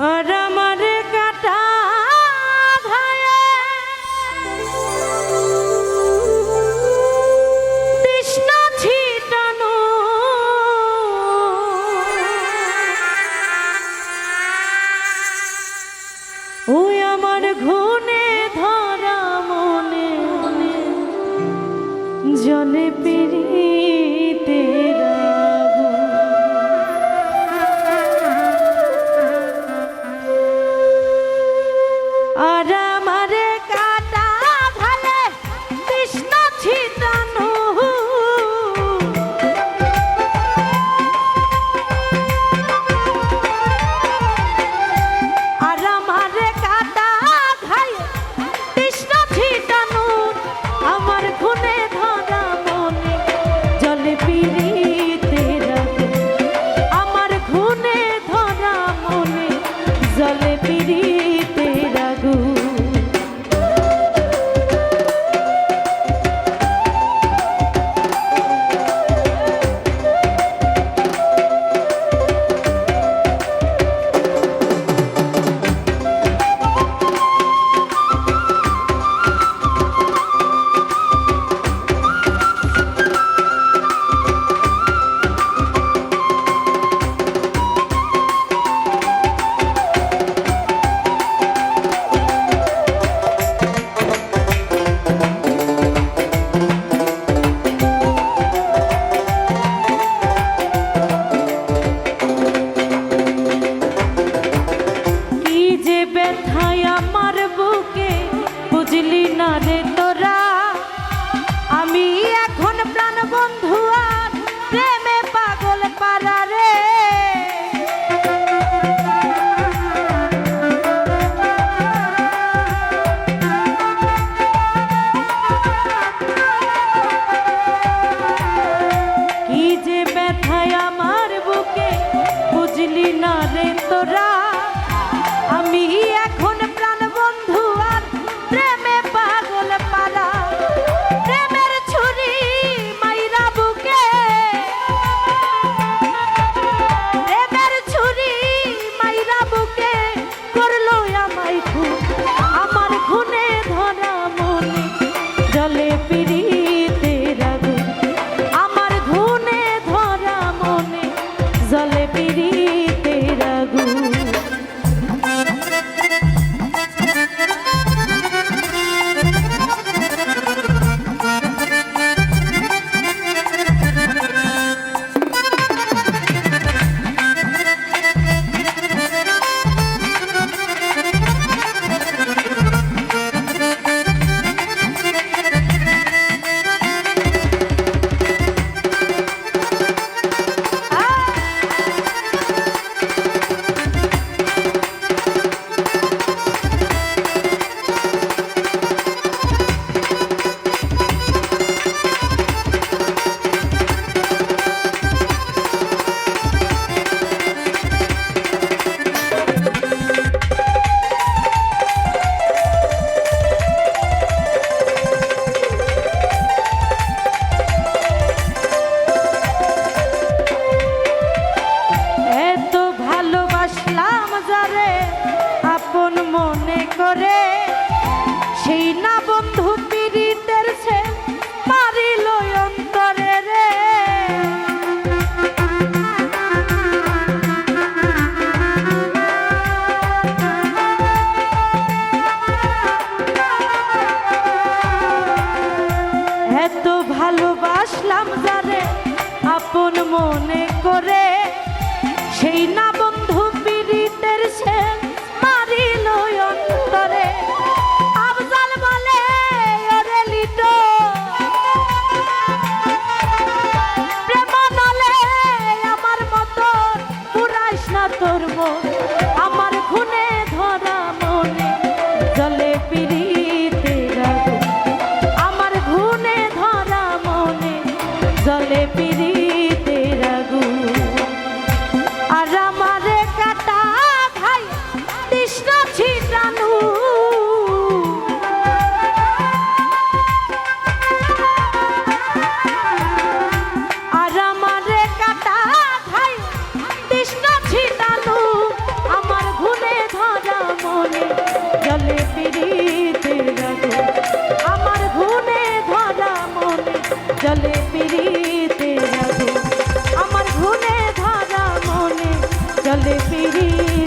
আর পিড়ি বুঝলি না রে তোরা। আমি এখন প্রাণ বন্ধু আর প্রেমে পাগল পারা রে। কি যে ব্যথায় আমার বুকে বুঝলি না রে তোরা। আপন মনে করে সেই না বলে পিড়িতে রাখো আমার ঘুমে ধরা মনে জলে পিড়িতে রাখো আমার ঘুমে ধরা মনে জলে পিড়িতে